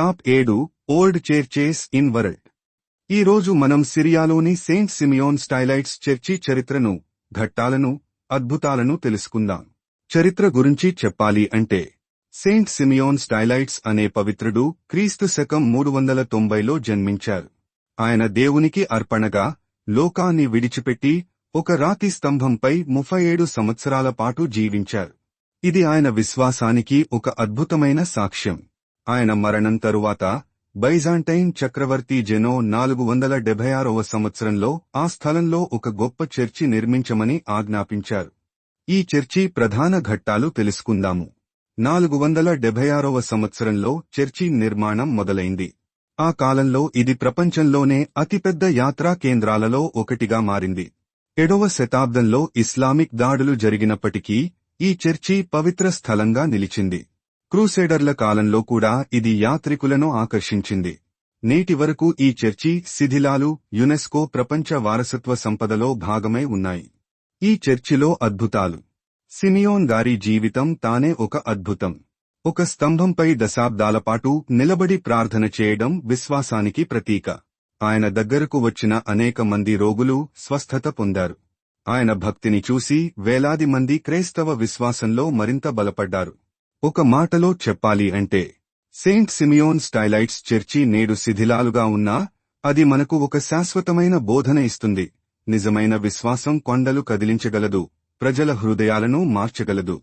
Top ఏడు old చేర్చేస్ in world. ఈ రోజు మనం సిరియాలోని సెయింట్ సిమియోన్ స్టైలైట్స్ చర్చి చరిత్రను ఘట్టాలను అద్భుతాలను తెలుసుకుందాం. చరిత్ర గురించి చెప్పాలి అంటే సెయింట్ సిమియోన్ స్టైలైట్స్ అనే పవిత్రుడు క్రీస్తు శకం మూడు వందల తొంభైలో జన్మించారు. ఆయన దేవునికి అర్పణగా లోకాన్ని విడిచిపెట్టి ఒక రాతి స్తంభంపై ముప్పై ఏడు సంవత్సరాల పాటు జీవించారు. ఇది ఆయన విశ్వాసానికి ఒక అద్భుతమైన సాక్ష్యం. ఆయన మరణం తరువాత బైజాంటైన్ చక్రవర్తి జెనో నాలుగు వందల డెబ్బై ఆరవ సంవత్సరంలో ఆ స్థలంలో ఒక గొప్ప చర్చి నిర్మించమని ఆజ్ఞాపించారు. ఈ చర్చి ప్రధాన ఘట్టాలు తెలుసుకుందాము. నాలుగు వందల డెబ్బై ఆరవ సంవత్సరంలో చర్చి నిర్మాణం మొదలైంది. ఆ కాలంలో ఇది ప్రపంచంలోనే అతిపెద్ద యాత్రా కేంద్రాలలో ఒకటిగా మారింది. ఏడవ శతాబ్దంలో ఇస్లామిక్ దాడులు జరిగినప్పటికీ ఈ చర్చి పవిత్ర స్థలంగా నిలిచింది. క్రూసేడర్ల కాలంలో కూడా ఇది యాత్రికులను ఆకర్షించింది. నేటి వరకు ఈ చర్చి శిథిలాలు యునెస్కో ప్రపంచ వారసత్వ సంపదలో భాగమై ఉన్నాయి. ఈ చర్చిలో అద్భుతాలు. సిమియోన్ గారి జీవితం తానే ఒక అద్భుతం. ఒక స్తంభంపై దశాబ్దాల పాటు నిలబడి ప్రార్థన చేయడం విశ్వాసానికి ప్రతీక. ఆయన దగ్గరకు వచ్చిన అనేక మంది రోగులు స్వస్థత పొందారు. ఆయన భక్తిని చూసి వేలాది మంది క్రైస్తవ విశ్వాసంలో మరింత బలపడ్డారు. ఒక మాటలో చెప్పాలి అంటే సెయింట్ సిమియోన్ స్టైలైట్స్ చర్చి నేడు శిథిలాలుగా ఉన్నా అది మనకు ఒక శాశ్వతమైన బోధన ఇస్తుంది. నిజమైన విశ్వాసం కొండలు కదిలించగలదు ప్రజల హృదయాలను మార్చగలదు.